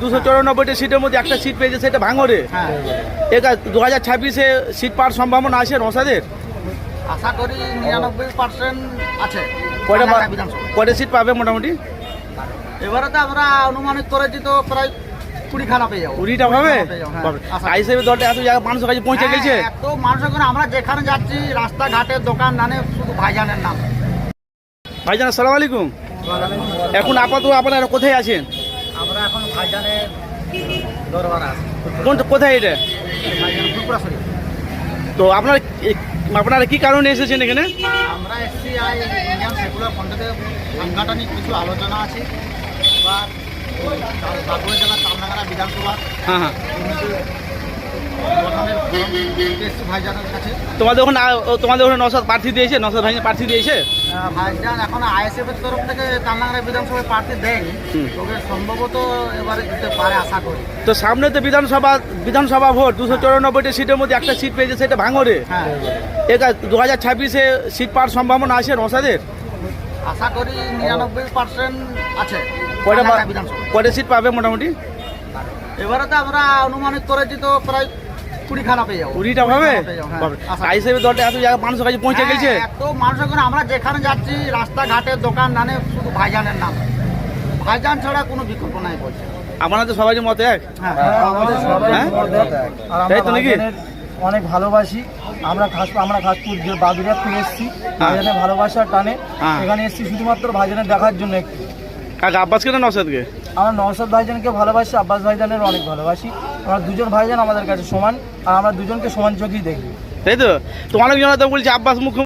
দুশো চৌরানব্বইটা সিটের মধ্যে একটা সিট পেয়েছে সেটা ভাঙরে হ্যাঁ। এটা দু হাজার ছাব্বিশে সিট পাওয়ার সম্ভাবনা আছে রসাদের আশা করি নিরানব্বই পার্সেন্ট আছে। কয়টা। কয়টা সিট পাবে মোটামুটি? এবারে তো আমরা অনুমানিত করেছি তো প্রায় পেয়ে যাব। কুড়িটা পাবে? হ্যাঁ। হিসেবে দলটা এত জায়গা মানুষের কাছে পৌঁছে গেছে। হ্যাঁ, এত মানুষের করে আমরা যেখানে যাচ্ছি রাস্তাঘাটে দোকান নানে শুধু ভাইজানের নাম। ভাইজান আসসালামু আলাইকুম। এখন আপাতত আপনারা কোথায় আছেন? এখন ভাইজানের দরবার আছি। কোন কোথায় এটা? তো আপনারা আপনারা কি কারণে এসেছেন এখানে? আমরা এসছি আই ইন্ডিয়ান সেকুলার ফ্রন্টেতে সাংগঠনিক কিছু আলোচনা আছে। বা বাঁকুড়া জেলার তালনাগারা বিধানসভা। হ্যাঁ হ্যাঁ। তোমাদের ওখানে তোমাদের ওখানে নসাদ প্রার্থী দিয়েছে? নসাদ ভাই প্রার্থী দিয়েছে? ভাইজান এখন আইএসএফ এর তরফ থেকে তালনাগারা বিধানসভায় প্রার্থী দেয়নি। তবে সম্ভবত এবারে দিতে পারে আশা করি। তো সামনে তো বিধানসভা বিধানসভা ভোট দুশো চৌরানব্বইটা সিটের মধ্যে একটা সিট পেয়েছে সেটা ভাঙরে হ্যাঁ। এটা দু হাজার ছাব্বিশে সিট পাওয়ার সম্ভাবনা আছে নসাদের আশা করি নিরানব্বই পার্সেন্ট আছে কয়টা সিট পাবে মোটামুটি? এবারে তো আমরা অনুমানিত করেছি তো প্রায় কুড়ি খানা পেয়ে যাব কুড়িটা পাবে পেয়ে যাব, হ্যাঁ। হিসেবে দলটা এত জায়গা মানুষের কাছে পৌঁছে হ্যাঁ, গেছে এত মানুষের আমরা যেখানে যাচ্ছি রাস্তাঘাটে দোকান নানে শুধু ভাইজানের নাম ভাইজান ছাড়া কোনো বিকল্প নাই বলছে আপনাদের সবাই মত এক হ্যাঁ আমাদের সবাই হ্যাঁ? মত এক। আর আমরা তাই তো নাকি? অনেক ভালোবাসি আমরা খাস আমরা খাসপুর যে বাদুরিয়ার থেকে এসেছি ভাইজানের ভালোবাসার টানে হ্যাঁ। এখানে এসেছি শুধুমাত্র ভাইজানের দেখার জন্য একটু কাকা আব্বাস কেন নসাদকে আমরা নওশাদ ভাইজানকে ভালোবাসি আব্বাস ভাইজানের অনেক ভালোবাসি আমরা দুজন ভাইজান আমাদের কাছে সমান, আর আমরা দুজনকে সমান চোখেই দেখি। তাই তো? তো অনেকজন তো বলছে আব্বাস মুখ্য